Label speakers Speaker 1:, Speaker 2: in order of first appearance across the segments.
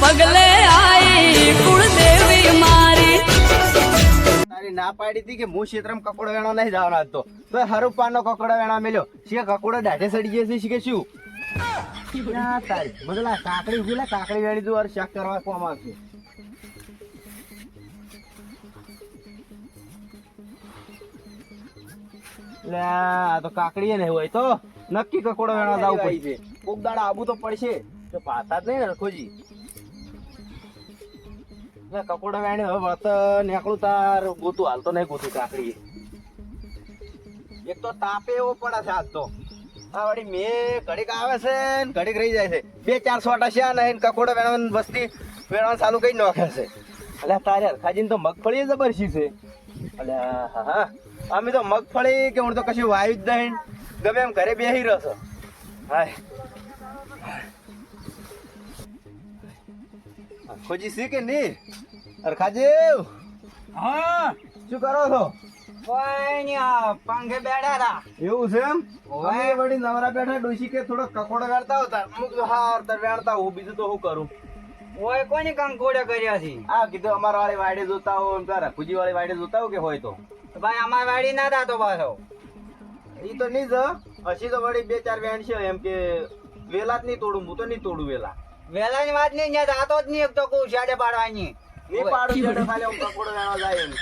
Speaker 1: પગલે આઈ કુળદેવી મારી.
Speaker 2: તારી ના પાડી હતી કે હું ક્ષેત્રમ કકોડો વેણો નહીં જવાનો હતો. તો તો હરુપ કકોડો વેણો મેલ્યો છે કકોડો દાઢે સડી જશે છે કે શું? ના કાકડી ઊભી કાકડી વેણી દઉં અરે કરવા કોમ આવશે તો કાકડી ને હોય તો. નક્કી કકોડો વેણો જવું પડશે. કોક દાડા આબુ તો પડશે. તો પાતા જ નહીં ને રખોજી. લે કકોડો વેણી હવે વળત નીકળું તાર, ગોતું હાલતો નહીં ગોતું કાકડી. એક તો તાપે એવો પડે છે આજ તો. આ વળી મેં ઘડીક આવે છે ને, ઘડીક રહી જાય છે. બે, ચાર સો છે નહીં કકોડા વેણવાની વસ્તી વેણવાનું ચાલુ કઈ નાખે છે. એટલે તારે હરખાજીને તો મગફળી જબરશી છે. એટલે હા હા. અમે તો મગફળી કે હું તો કશું વાયુ જ નહીં. ગમે એમ ઘરે બેસી રહ્યો છો. હાય. ખોજી છે કે નહીં? અરખાજી
Speaker 3: હા.
Speaker 2: શું કરો છો?
Speaker 3: કોઈ નઈ આ પંખે બેઠા હતા.
Speaker 2: એવું છે એમ?
Speaker 3: ઓવે.
Speaker 2: વળી નવરા બેઠા ડોશી કે થોડો કકોડો વેણતા હોતા અમુક તો હાર તાર વેણતા હું બીજું તો શું કરું?
Speaker 3: ઓય કોની કંકોડો કર્યા છે.
Speaker 2: આ કીધું અમારા વાળી વાડે જોતા હો એમ તાર. રઘુજી વાળી વાડે જોતા હો કે હોય તો?
Speaker 3: તો ભાઈ અમાર વાડી ના થતો પાછો.
Speaker 2: ઈ તો નહીં જ હસી તો વળી બે ચાર વેણ છે એમ કે વેલા જ નહીં તોડું હું તો નહીં તોડું વેલા.
Speaker 3: વેલા ની વાત નહીં ત્યાં જાતો જ નહીં એક તો કહું શાડે પાડવાની.
Speaker 2: નહીં પાડું છે ખાલી આમ કકોડો વેણવા જાય એમ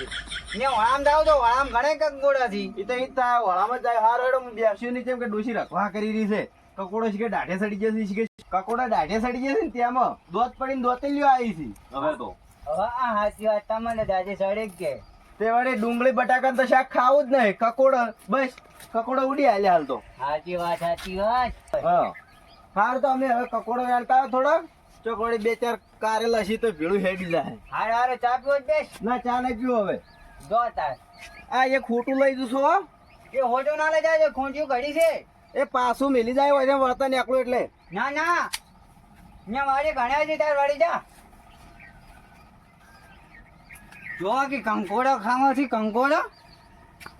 Speaker 3: ને વળામ જાવ તો વળામ ઘણે કંકોડા છે
Speaker 2: ઈ તો ઈ જ થાય જ જાય હાર હેડો બેસ્યું નહીં કેમ કે ડોશી રખવા કરી રહી છે. કકોડો છે કે દાઢે સડી જશે છે કે કકોડા દાઢે સડી જશે ને ત્યાંમાં દોત પડીને દોતેલીઓ આવી છે. હવે તો.
Speaker 3: હવે આ હાચી વાત તમને સડે જ કે.
Speaker 2: તે વળી ડુંગળી બટાકા તો શાક ખાવું જ નહીં કકોડો બસ કકોડો ઉડી હાલ્યા હાલ તો.
Speaker 3: સાચી વાત સાચી વાત.
Speaker 2: હા. હાર તો અમે હવે કકોડો વેલતા થોડો. ચોકડી બે ચાર કારેલ હશે તો ભીડું હેડી જાય.
Speaker 3: હારે હારે ચા પીવો જ બેસ.
Speaker 2: ના ચા નહીં પીવો હવે.
Speaker 3: જો તાર.
Speaker 2: આ એ ખોટું લઈ દઉં છો
Speaker 3: એ હોટો ના લઈ જાય ખોંચ્યું ઘડી છે.
Speaker 2: એ પાછું મેલી જાય હોય વળતા નીકળું એટલે.
Speaker 3: ના ના. અહીંયા વાડી ઘણા છે તાર વાળી જા. જો કે કંકોડા ખાવાથી કંકોડો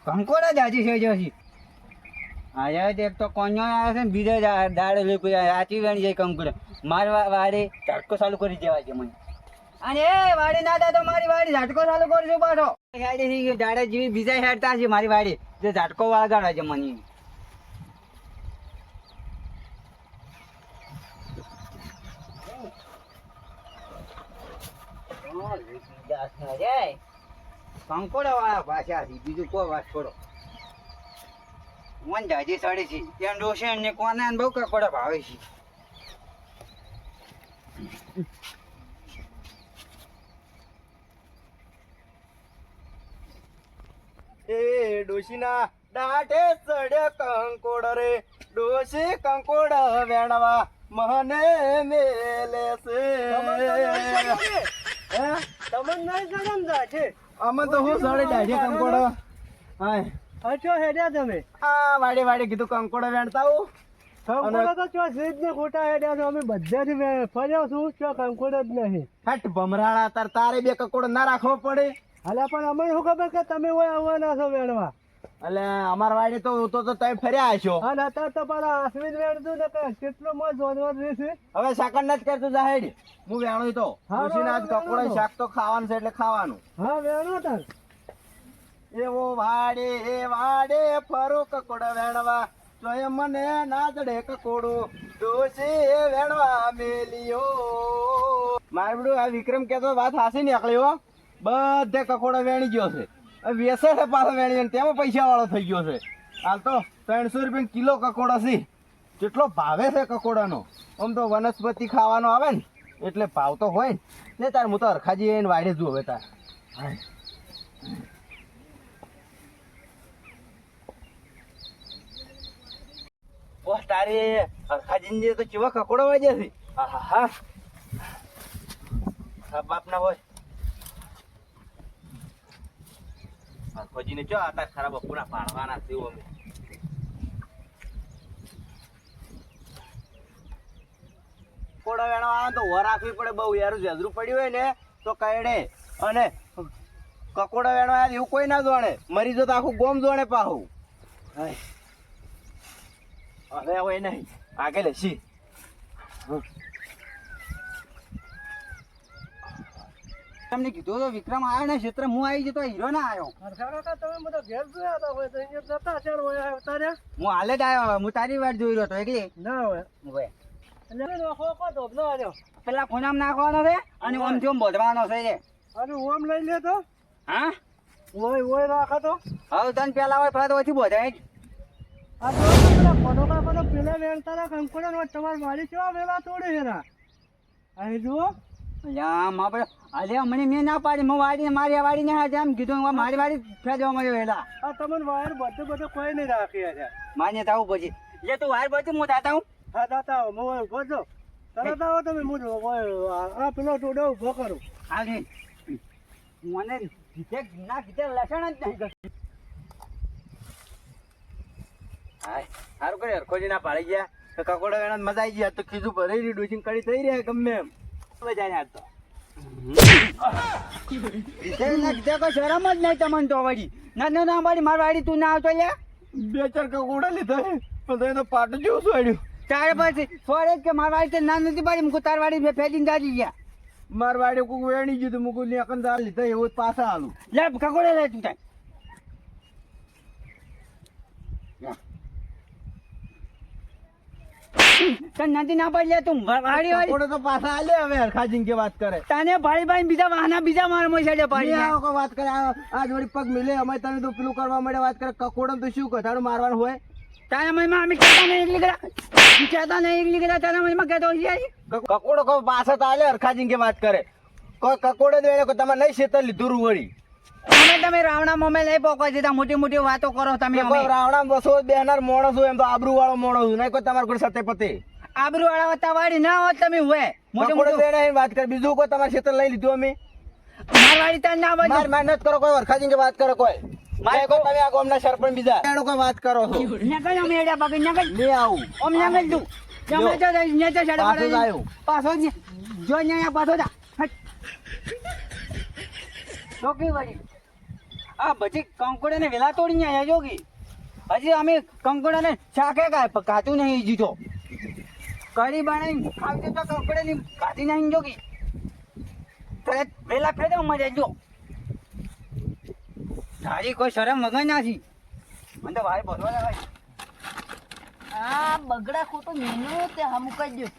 Speaker 3: કંકોડા જાજી છે જો આજે એક તો કોન્યો આવે છે ને બીજો દાડે લઈ કોઈ આચી વેણી જાય કંકોડો મારવા વાડે ઝાટકો ચાલુ કરી દેવા છે મને. અને એ વાડી ના તો મારી વાડી ઝાટકો ચાલુ કરજો પાછો. હેડે થી દાડે જેવી બીજા હેડતા છે મારી વાડી. જે ઝાટકો વાગાડવા છે મને. કંકોડા વાળા પાછા છે બીજું કોઈ વાત છોડો. મન જાજી સડે છે. ત્યાં ડોસે ને કોને બહુ કંકોડા ભાવે છે.
Speaker 2: એ ડોશીના દાઢે ચડે કંકોડ રે. ડોશી કંકોડ વેણવા મને મેલે છે. હે? અમે તો હું સડે દાઢે કંકોડ. હાય.
Speaker 4: અચો હેડ્યા તમે?
Speaker 2: આ વાડે વાડે કીધું કંકોડો વેણતા
Speaker 4: કંકોડો તો ચો સીધ ને ખોટા હેડ્યા છો અમે બધાથી ફર્યો છું ચો કંકોડો જ નહીં.
Speaker 2: હટ ભમરાળા તાર તારે બે કકોડો ના રાખવો પડે.
Speaker 4: અલ્યા પણ અમને શું ખબર કે તમે હોય આવવાના છો વેણવા?
Speaker 2: એટલે અમાર વાડે તો તો તો તમે ફર્યા
Speaker 4: અને અત્યારે તો આશ્વિન વેણતું ને કે કેટલો મોજ જોડવા રહેશે
Speaker 2: હવે સાકર ના જ કરતું જાહેર હું વેણું તો.
Speaker 4: હા,
Speaker 2: કકોડા
Speaker 4: વેણો.
Speaker 2: શાક તો ખાવાનું છે એટલે ખાવાનું.
Speaker 4: હા વેણો તાર.
Speaker 2: એવો વાડે, એ વાડે ફરો કકોડ વેણવા. તોય મને નાચડે કકોડું. ડોશી વેણવા મેલિયો મારે બધું આ વિક્રમ કેતો વાત હાસી નીકળી અકળ્યો બધે કકોડો વેણી ગયો છે. વેસે છે પાછો વેણી તેમાં પૈસા વાળો થઈ ગયો છે. હાલ તો ત્રણસો રૂપિયા કિલો કકોડો છે. જેટલો ભાવે છે કકોડાનો. આમ તો વનસ્પતિ ખાવાનો આવે ને, એટલે ભાવ તો હોય ને. ને તાર, હું તો અરખાજી એને વાયરે જુઓ હવે તાર. ઓહ તારે હરખાજીને તો કેવા કકોડો વાજ્યા છે હા. હા બાપ ના હોય. હરખાજીને ચો આ તાર ખરાબ બપોરા પાડવાના છે અમે. કોડા વેણવા આવે તો વર રાખવી પડે, બહુ યાર જેદરું પડ્યું હોય ને, તો કઈડે અને કકોડા વેણવા આવે એવું કોઈ ના જોણે. મરી જો તો આખું ગોમ જોણે પાહું. હાય. હવે હોય નહીં આગળ લેશી
Speaker 3: તમને કીધું તો વિક્રમ આવ્યો ને ક્ષેત્ર હું આવી જતો હીરો ના આવ્યો.
Speaker 4: તમે બધા ઘેર જોયા હતા? હોય તો અહીંયા જતા ચાર હોય આવતા રહ્યા
Speaker 3: હું હાલે જ આવ્યો હું તારી વાત જોઈ રહ્યો હતો એટલે
Speaker 4: ના હોય
Speaker 3: હવે
Speaker 4: આવ્યો
Speaker 3: પેલા ખૂનામ નાખવાનો છે અને ઓમથી ઓમ બોધવાનો છે જે.
Speaker 4: અને ઓમ લઈ લે તો.
Speaker 3: હા?
Speaker 4: ઓય ઓય રાખો તો.
Speaker 3: હવે તને પેલા હોય ફરત ઓછી બોધાય
Speaker 4: આ પેલા વેણતા ના કંકોડા નો તમાર મારી કેવા વેલા તોડે ના અહીં જુઓ
Speaker 3: અલ્યા મા બાપ અલ્યા મને મેં ના પાડી હું વાડીને મારી વાડીને હાથે આમ કીધું હું મારી વાડી ફેરવા મળ્યો વેલા.
Speaker 4: આ તમને વાયર બધું બધું કોઈ નહીં રાખી છે
Speaker 3: માન્ય થાવું પછી. લે તું વાયર પછી હું જાતા હું
Speaker 4: હા દાતા આવો ઊભો છો તરત આવો તમે હું આ પેલો ટોડો ઊભો કરું.
Speaker 3: હા મને કીધે ના કીધે લસણ જ નહીં.
Speaker 2: હાય સારું કરે હરખોજી ના પાડી ગયા. તો કકોડો એના મજા આવી ગયા તો કીધું ભરાઈ રહ્યું થઈ રહ્યા ગમે એમ. મજા આયા તો.
Speaker 3: કોઈ શરમ જ નહીં તમને તો વળી. ના ના ના વાડી મારી વાડી તું ના આવતો લે
Speaker 2: બે ચાર કકોડા લીધા પણ એનો પાટો જેવું સોડ્યું.
Speaker 3: તારે પછી સોરે કે મારી વાડી ના નથી પાડી મૂકું તાર વાડી મેં ફેંકીને જાજી ગયા.
Speaker 2: માર વાડે કોક વેણી ગયું મુકું ને અકન દાળ લીધા એવું પાછા આલું
Speaker 3: લે કકોડા લે તું તાર. તને નથી ના પાડી તું
Speaker 2: કકોડો તો પાછા આલે હવે હરખાજીન કે વાત કરે.
Speaker 3: તને ભાઈ ભાઈ બીજા વાહના બીજા મારા મોય સાઈડે પાડી
Speaker 2: આવો વાત કરે આ જોડી પગ મિલે અમે તમે તો પેલું કરવા માટે વાત કરે કકોડો તો શું કથાડું મારવાનું હોય?
Speaker 3: તારા મનમાં અમે કહેતા નહીં એકલી ગયેલા કહેતા નહીં એકલી ગયેલા તારા મનમાં કહેતો હોય
Speaker 2: કકોડો કોઈ પાછા તો આલે હરખાજીન કે વાત કરે. કોઈ કકોડો દે કોઈ તમારે નહીં શેતર લીધું રૂ
Speaker 3: તમે રાવણા મોમે લઈ પોકો છે મોટી મોટી વાતો કરો તમે
Speaker 2: રાવણા બસો બેહનાર માણસ હોય એમ તો આબરૂ વાળો નહીં કોઈ તમારે કોઈ સતે પતે
Speaker 3: આબરૂ વાળા ના હોત તમે હોય મોટી મોટી
Speaker 2: વાત કરે બીજું કોઈ તમારે શેતર લઈ લીધું અમે?
Speaker 3: માર વાળી તાર ના
Speaker 2: માર મહેનત કરો કોઈ હરખાજીને કે વાત કરો કોઈ. મારે કોઈ તમે આ ગામના સરપંચ બીજા. એનો કોઈ વાત કરો છો.
Speaker 3: નકલ અમે એડા પગ નકલ
Speaker 2: નહીં આવું.
Speaker 3: ઓમ નકલ તું. જમણે તો ને તો છેડે
Speaker 2: પાછો આવ્યો.
Speaker 3: પાછો જો. અહીંયા પાછો જા. હટ. ચોકી વળી. આ પછી કંકોડે ને વેલા તોડીને આયા જોગી હજી અમે કંકોડા ને શાકે કાતું નહીં જીતો કરી બનાવી ખાવી તો કંકોડે ની કાતી નહીં જોગી વેલા ફેરવ મજા જો. તારી કોઈ શરમ વગર નાખી મને તો ભાઈ બોલવા ને ભાઈ
Speaker 1: આ બગડા ખોટું મેનું તે હમ કહી દઉં.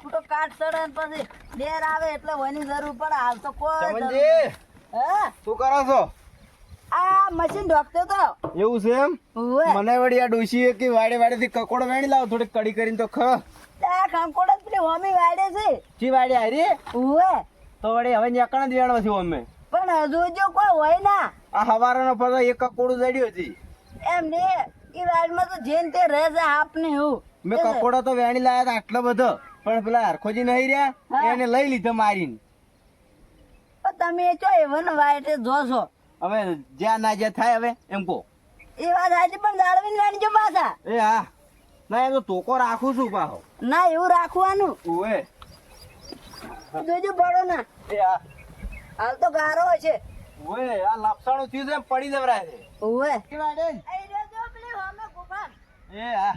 Speaker 1: ખોટો કાટ ચડે ને પછી ડેર આવે એટલે વની જરૂર પડે. હાલ તો કોઈ સમજી હે?
Speaker 2: શું કરો છો?
Speaker 1: આ મશીન ઢોકતો તો.
Speaker 2: એવું છે એમ? મને વળી આ ડોશીએ કે વાડે વાડે થી કકોડો વેણી લાવો થોડી કડી કરીને તો ખ.
Speaker 1: આ કંકોડા પેલી હોમી વાડે છે.
Speaker 2: જી વાડે આરી
Speaker 1: ઉવે.
Speaker 2: તો વળી હવે નેકણ જ છે છું
Speaker 1: પણ હજુ જો કોઈ હોય ના.
Speaker 2: આ હવારનો ફરવા એક કકોડું જડ્યો હતી
Speaker 1: એમ ને એ વાડમાં તો જેન તે રહે છે આપને એવું
Speaker 2: મેં કકોડો તો વેણી લાયા હતા આટલો બધો પણ પેલા હરખોજી નહીં રહ્યા એને લઈ લીધો મારીને.
Speaker 1: તમે ચો એવન જો જોશો.
Speaker 2: હવે જ્યાં ના જ્યાં થાય હવે એમ કહો.
Speaker 1: એ વાત સાચી પણ જાળવીને વાણજો પાછા.
Speaker 2: એ હા. ના તો ટોકો રાખું છું પાહો
Speaker 1: ના એવું રાખવાનું.
Speaker 2: ઓએ
Speaker 1: જોજો પડો ના.
Speaker 2: એ હા.
Speaker 1: હાલ તો ગારો છે.
Speaker 2: ઓએ આ લપસાણું થયું છે પડી દેવરાય છે.
Speaker 1: ઉવે
Speaker 2: કે વાડે એ હા.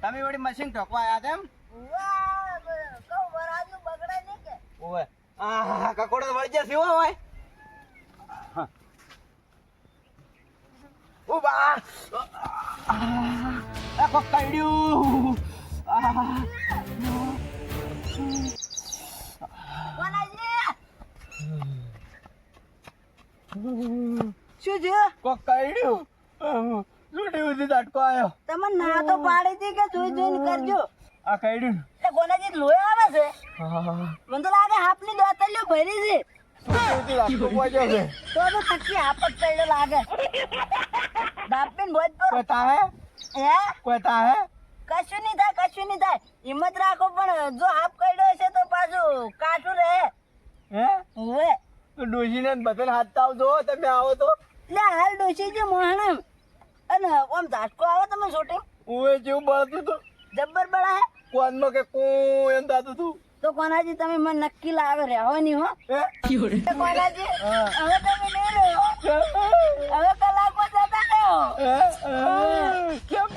Speaker 2: તમે વળી મશીન ઠોકવા આવ્યા તેમ એમ?
Speaker 1: કહું વરાજનું બગડે નહીં કે.
Speaker 2: ઓએ આ કકોડો વળી જશે હોય. બા આ આ
Speaker 1: શું છે
Speaker 2: કાઢ્યું છૂટી ઉધી ઝટકો આવ્યો
Speaker 1: તમે ના તો પાડી હતી કે જોઈ જોઈને કરજો
Speaker 2: આ કાઢ્યું
Speaker 1: એટલે કોનાજી લોહી આવે છે મને તો લાગે હાપની દોતલીઓ ભરી છે તો તો થકી હાપ પડ્યો લાગે. બાપીને પર હે?
Speaker 2: કોઈ તાહે
Speaker 1: કશું નહીં થાય કશું નહીં થાય. હિંમત રાખો પણ જો હાફ કર્યો છે તો પાછું કાઠું રહે.
Speaker 2: હે?
Speaker 1: હવે.
Speaker 2: તો ડોશીને બધાને હાથ તાવ દો તમે આવો તો.
Speaker 1: એટલે હાલ ડોસી છે મોહણમ અને આમ ઝાટકો આવે તમે છોટી
Speaker 2: ઉવે જેવું બળતું હતું
Speaker 1: જબ્બર બળા હે?
Speaker 2: કોનમાં કે કું એમ થતું હતું
Speaker 1: તો કોનાજી તમે મને નક્કી લાવે રહેવો નહીં હો? કોનાજી હવે તમે નહીં રહ્યો. હવે કલાકમાં જતા રહ્યો?
Speaker 2: કેમ?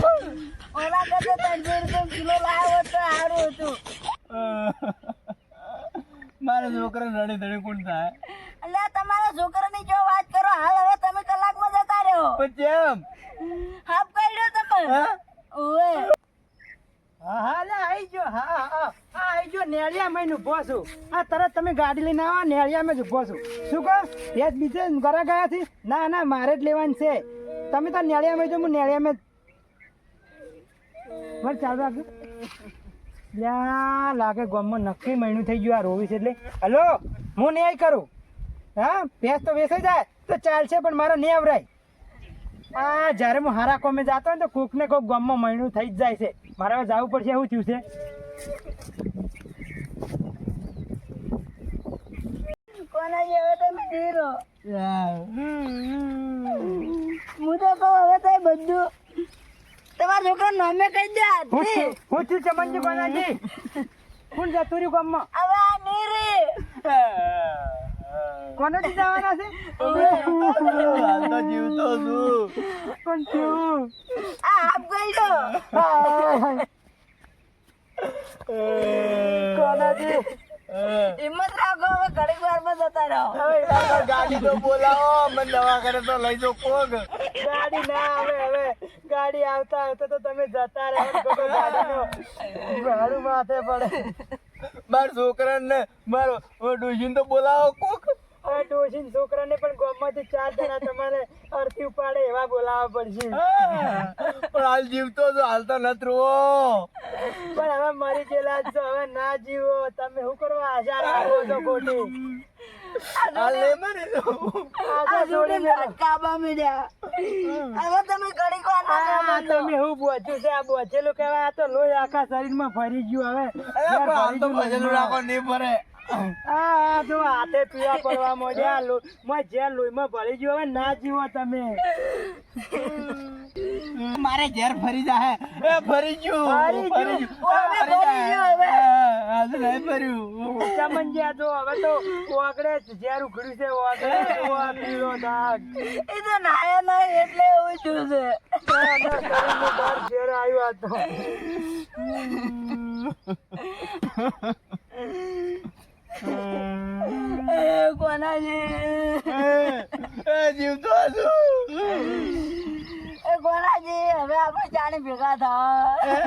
Speaker 1: ઓલા કરતા કિલો લાવ્યો તો સારું હતું.
Speaker 2: માર છોકરા રડી ધડી કોણ થાય?
Speaker 1: એટલે તમારા છોકરાની જો વાત કરો હાલ હવે તમે કલાકમાં જતા રહ્યો.
Speaker 2: કેમ?
Speaker 1: હાફ કાઢ્યો તમે.
Speaker 2: હા?
Speaker 1: ઓએ
Speaker 4: હા લે, આઈ ગયો. હા હા આઈ ગયો. નેળિયા માં ઊભો છું. તરત તમે ગાડી લઈને આવો નેળિયા મેં જ છું. શું કહો? એ બીજે ઘરે ગયા છે? ના ના, મારે જ લેવાની છે. તમે તો નેળિયા માં જો હું નેળિયા મેં બસ ચાલુ લાગે ગામમાં નક્કી મહિનું થઈ ગયું આ રોવીશ એટલે. હલો, હું ન્યાય કરું? હા, ભેંસ તો વેસાઈ જાય, તો ચાલશે, પણ મારો નહીં આવરાય. આ, જ્યારે હું હારા કોમે જતો ને, તો કોક ને કોક ગામમાં મહિનું થઈ જ જાય છે. મારે હવે જવું પડશે એવું થયું છે.
Speaker 1: કોના જે હવે તમે ધીરો હું તો કહું હવે તો બધું તમારા છોકરા નામે કહી દે
Speaker 4: હું. છું હું છું ચમનજી કોનાજી. કોણ જતું રહ્યું ગામમાં?
Speaker 1: હવે આ નીરી.
Speaker 4: કોનાજી જવાના છે?
Speaker 2: હાલ તો જીવતો છું.
Speaker 4: પણ છું
Speaker 1: આ હાફ કાઢ્યો
Speaker 4: કોનાજી
Speaker 1: હિંમત રાખો હવે ઘડીક વારમાં જતા રહો.
Speaker 2: ગાડી તો બોલાવો મને દવાખાને તો લઈ જાઓ કોક
Speaker 4: ગાડી ના આવે હવે. ગાડી આવતા આવતા તો તમે જતા રહો ગાડીનો. ભાડું માથે પડે.
Speaker 2: મારા છોકરાને મારો ડોશીને તો બોલાવો કોક.
Speaker 4: ડોશીન છોકરાને પણ ગામમાંથી ચાર જણા તમારે અરથી ઉપાડે એવા બોલાવવા પડશે.
Speaker 2: પણ હાલ જીવતો છો હાલ તો નતરો
Speaker 4: પણ હવે મરી ગયેલા છો હવે ના જીવો. તમે શું કરવા? આશા રાખો છો ખોટી.
Speaker 1: તમે
Speaker 4: હું બોચ્યું છે? આ બોચેલું કહેવાય આ તો લોહી આખા શરીરમાં ફરી ગયું હવે. ફરી
Speaker 2: રાખો નહીં ભરે
Speaker 4: આ જો હાથે પીવા પડવા મોડ્યા લો મોય જે લોહીમાં ભરી ગયું હવે ના જીવો તમે.
Speaker 2: મારે ઘેર ફરી જાય એ ફરી ગયું.
Speaker 4: ફરી ગયું.
Speaker 1: ફરી ગયું હવે.
Speaker 2: આજે નહીં ફર્યું.
Speaker 4: ચમનજી આ જો હવે તો ઓગળે ઝેર ઉઘડ્યું છે ઓગળે જો આ દાગ
Speaker 1: એ તો નાયા નહીં એટલે એવું થયું છે.
Speaker 4: બહાર ઝેર આવ્યું આ તો
Speaker 1: એ કોના છે
Speaker 2: એ જીવતો છું
Speaker 1: એ કોના છે હવે આપણે જાણે ભેગા થાય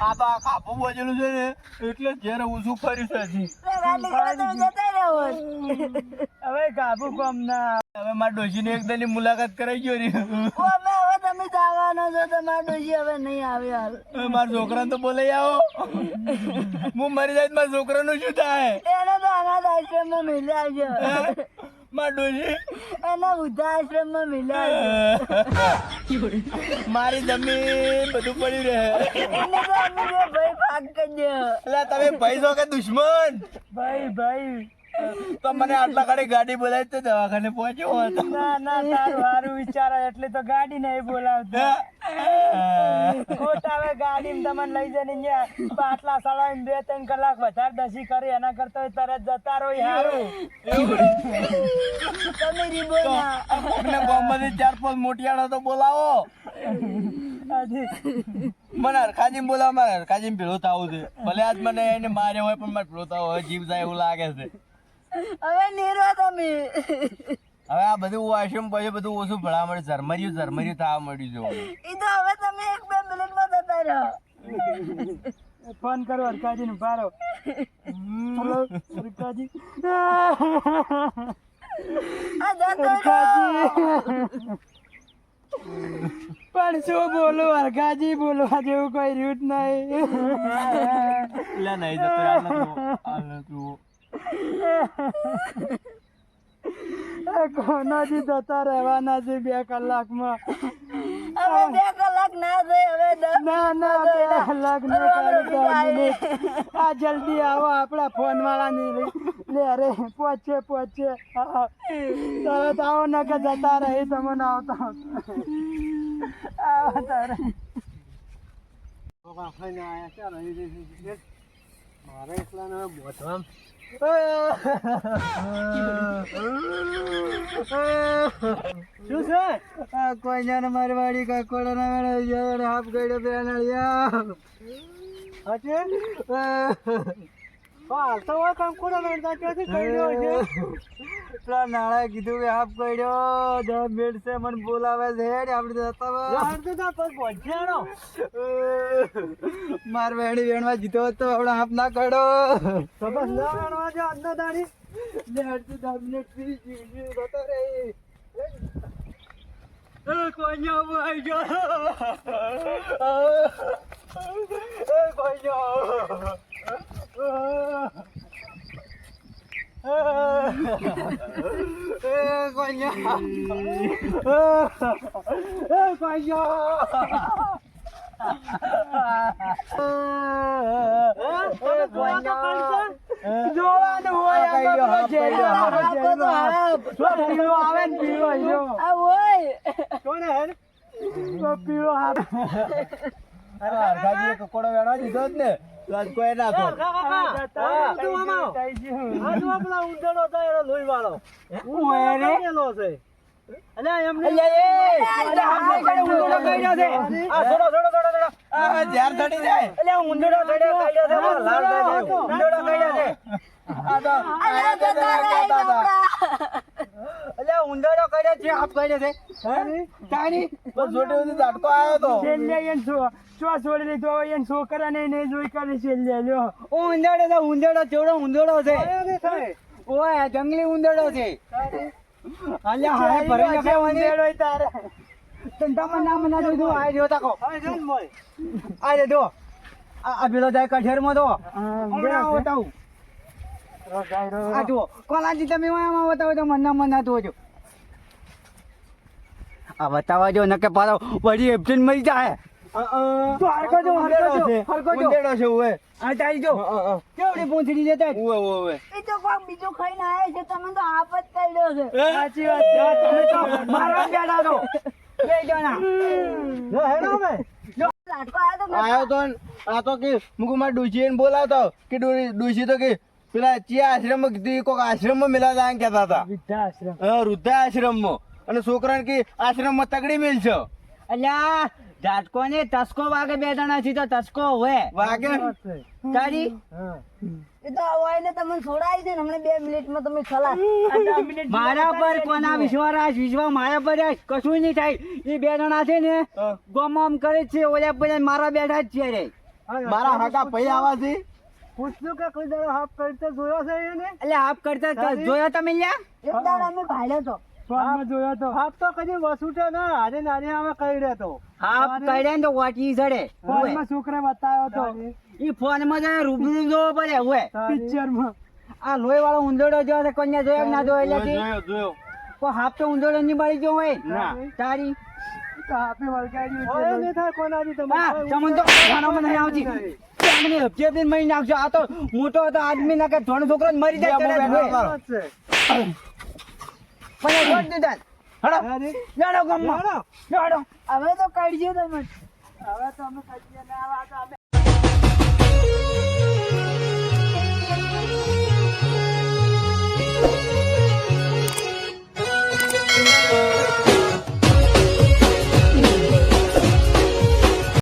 Speaker 2: આ તો આખા બોજેલું છે ને એટલે ઘેર ઊંચું ફર્યું છે
Speaker 4: હવે કાબુ કોમ ના
Speaker 2: હવે મારા ડોશીની એક દાની મુલાકાત કરાઈ ગયો રે
Speaker 1: તમે જવાનો છો તમારા ડોશી હવે નહીં આવે હાલ.
Speaker 2: મારા છોકરાને તો બોલાઈ આવો. હું મરી જાય મારા છોકરાનું શું થાય?
Speaker 1: એને તો અનાથ આશ્રમમાં મિલ્યા છે
Speaker 2: મારા ડોશી
Speaker 1: એને વૃદ્ધાશ્રમમાં મિલ્યા છે
Speaker 2: મારી જમીન બધું પડ્યું રહે.
Speaker 1: એને તો ભાઈ ભાગ કરી દો.
Speaker 2: એટલે તમે ભાઈ છો કે દુશ્મન?
Speaker 4: ભાઈ ભાઈ.
Speaker 2: તો મને આટલા ઘડી ગાડી બોલાવી તો દવાખાને પહોંચ્યો હતો.
Speaker 4: ના ના તારું સારું વિચાર એટલે તો ગાડી નહીં બોલાવતો. ખોટા ગાડી તમને લઈ જઈને અહીંયા પાટલા સળાવીને બે ત્રણ કલાક વધારે દસી કરી એના કરતા તરત જતા રહો સારું
Speaker 1: તમે રીબો ના.
Speaker 2: મને ચાર પાંચ મોટિયાળો તો બોલાવો. મને હરખાજી બોલાવો મારે હરખાજી ભેળો થવું છે. ભલે આજ મને એને માર્યો હોય પણ મારે ભેળો થવો હોય જીવ જાય એવું લાગે છે.
Speaker 1: હવે નીરો તમે.
Speaker 2: હવે આ બધું આશ્રમ પછી બધું ઓછું ભળવા મળે ઝરમર્યું ઝરમર્યું થવા મળ્યું જો
Speaker 1: એ તો હવે તમે એક બે મિનિટમાં જતા રહો.
Speaker 4: ફોન કરો હરકાજી ને પારો હેલો? હરકાજી
Speaker 1: આ જતો રહો.
Speaker 4: હરકાજી પણ શું બોલું હરકાજી બોલવા જેવું કોઈ રહ્યું જ નહીં.
Speaker 2: એટલે નહીં જતો. આ નતું.
Speaker 4: કોનાથી જતા રહેવાના છે બે કલાકમાં?
Speaker 1: હવે બે કલાક ના થઈ હવે
Speaker 4: ના ના બે કલાક ને ખાલી આ જલ્દી આવો આપણા ફોન વાળા ની લે અરે પહોંચે પહોંચે. તરત આવો ને કે જતા રહી તમને આવતા આવો તારે મારે શું છે?
Speaker 3: આ કોઈના મારી વાડી કાકોડા ના વેળા જયારે હાફ ગયો બેનાળિયા
Speaker 4: હશે હાલ તો હોય કંકોડો વેણતા ક્યાંથી કર્યો છે?
Speaker 3: પેલા નાળા કીધું કે હાફ કર્યો જવાબ મેળશે મને બોલાવે છે આપણે જતા.
Speaker 4: યાર તો પર પહોંચ્યાનો
Speaker 3: માર વેણી વેણવા જીતો હતો આપણે હાફ ના
Speaker 4: કરો ના વેણવા જો દાડી
Speaker 3: લે રે એ કોઈના ભાઈ જો એ કોઈના એ કોઈના એ કોઈના
Speaker 4: જોવાનું હોય
Speaker 3: ગયો, ગયો,
Speaker 4: આવે ને એનો.
Speaker 1: આ ઓય
Speaker 4: તો પીળો હાથ.
Speaker 2: અરે અર્ધાજી એક કોડો વેણવા દીધો જ ને તો આજ કોઈ ના
Speaker 4: કો.
Speaker 2: હા.
Speaker 4: તું આમાં. આ જો પેલા ઊંધેડો હતો એનો લોહીવાળો.
Speaker 3: હોય રે.
Speaker 4: ઊંધેડો છે. એમને
Speaker 3: કરે, કર્યો છે. આ છોડો, છોડો, છોડો, છોડો.
Speaker 2: આ ઝાર ચડી જાય
Speaker 3: અલ્યા ઊંધોડો કર્યો, કર્યો છે, લાલ થઈ ગયો. કર્યો છે.
Speaker 2: આ તો
Speaker 1: અરે જતા રહે કપડા.
Speaker 3: અલ્યા ઊંધોડો કર્યો છે, હાફ કર્યો તારી?
Speaker 2: બસ છોટી સુધી ઝાટકો આવ્યો તો
Speaker 4: છેલ્લે એને છો- ચો છોડી દીધો હોય એને છોકરાને એને જોઈ કરી છેલ્લે લ્યો
Speaker 3: છે, ચેવડો ઊંધોડો છે. ઓય, જંગલી ઊંધોડો છે. અલ્યા હાય.
Speaker 4: તારે
Speaker 3: ધંધામાં નામ ના આ તાકો.
Speaker 4: જો ને મોય.
Speaker 3: આ રે જો. આ પેલો જાય કઠેરમાં તો. હમણાં બતાવું. આ જુઓ કોલાજી તમે એમાં બતાવો તો મના મના તો જો આ બતાવવા જો નકે પાછો વળી એબ્સેન્ટ મરી જાય.
Speaker 4: તો હરકો જો, હરકો જો, હરકો જો.
Speaker 2: ઊંધેડો છે ઉવે.
Speaker 3: આ તારી જો. કેવડી પૂંછડી જતા
Speaker 2: ઉવે ઉવે ઉવે.
Speaker 1: એ તો કોક બીજું ખાઈને આવે છે તમે તો હાફ જ છે.
Speaker 4: સાચી વાત જો, તમે તો
Speaker 3: મારા બેડા તો બે જણા.
Speaker 4: જો હેડો અમે.
Speaker 1: લાટકો આવ્યો તો
Speaker 2: આયો તો આ તો કે મુકુ માર ડુશી બોલાવતો કે ડુરી- તો કે પેલા ચિયા આશ્રમ કોક આશ્રમમાં મિલા જાય કેતા હતા. વૃદ્ધા આશ્રમમાં અને છોકરાને કે આશ્રમમાં તગડી મેલ છે.
Speaker 3: અલ્યા ઝાટકો ને તસકો વાગે બે જણા છે તો તસકો હોય.
Speaker 2: વાગે.
Speaker 3: તારી?
Speaker 1: એ તો હોય ને તમને છોડાવી છે ને હમણાં બે મિનિટમાં તમે
Speaker 4: મિનિટ
Speaker 3: મારા પર કોના વિશ્વાસ વિશ્વાસ મારા પર કશું નહીં થાય. એ બે જણા છે ને. ગોમ આમ કરે જ છે ઓલા બધા મારા બેઠા જ છે રે.
Speaker 2: મારા હાકા પૈ આવા
Speaker 4: છે પૂછ્યું કે કોઈ દાડો હાફ કરતા જોયો છે એને
Speaker 3: એટલે હાફ કરતા જોયો જોયા તમે લ્યા?
Speaker 1: એક દાડો અમે ભાડ્યો તો
Speaker 4: ફોનમાં જોયો તો. હાફ તો કદી વસૂટે ના. હારે નારી આવે કઈ રહ્યો તો
Speaker 3: હાફ કર્યા ને તો વાટી ચડે.
Speaker 4: ફોનમાં છોકરા બતાવ્યો તો.
Speaker 3: ઈ ફોન જઈને રૂબરૂ જોવો પડે હોય
Speaker 4: પિક્ચર
Speaker 3: આ લોહી વાળો ઉંદરડો જોયો છે કોન્યા જોયો ના જોયો એટલે
Speaker 2: જોયો જોયો.
Speaker 3: કોઈ હાફ તો ઉંદરડો ની મળી ગયો હોય?
Speaker 2: ના.
Speaker 3: તારી?
Speaker 4: હાફે વળગાડ્યું છે. નહીં થાય કોનાથી
Speaker 3: હા તમને તો ખાનામાં નહીં આવતી. તમને હપ્તે હપ્તે મરી નાખજો. આ તો મોટો હતો આદમી ના કે ધોણ છોકરો મરી જાય મને ગોળ દીધા
Speaker 4: હડો.
Speaker 3: જાડો ગમમાં. હડો. જાડો
Speaker 1: હવે તો કાઢીએ તમે.
Speaker 4: હવે તો અમે કાઢીએ ના આવા તો અમે. Thank you.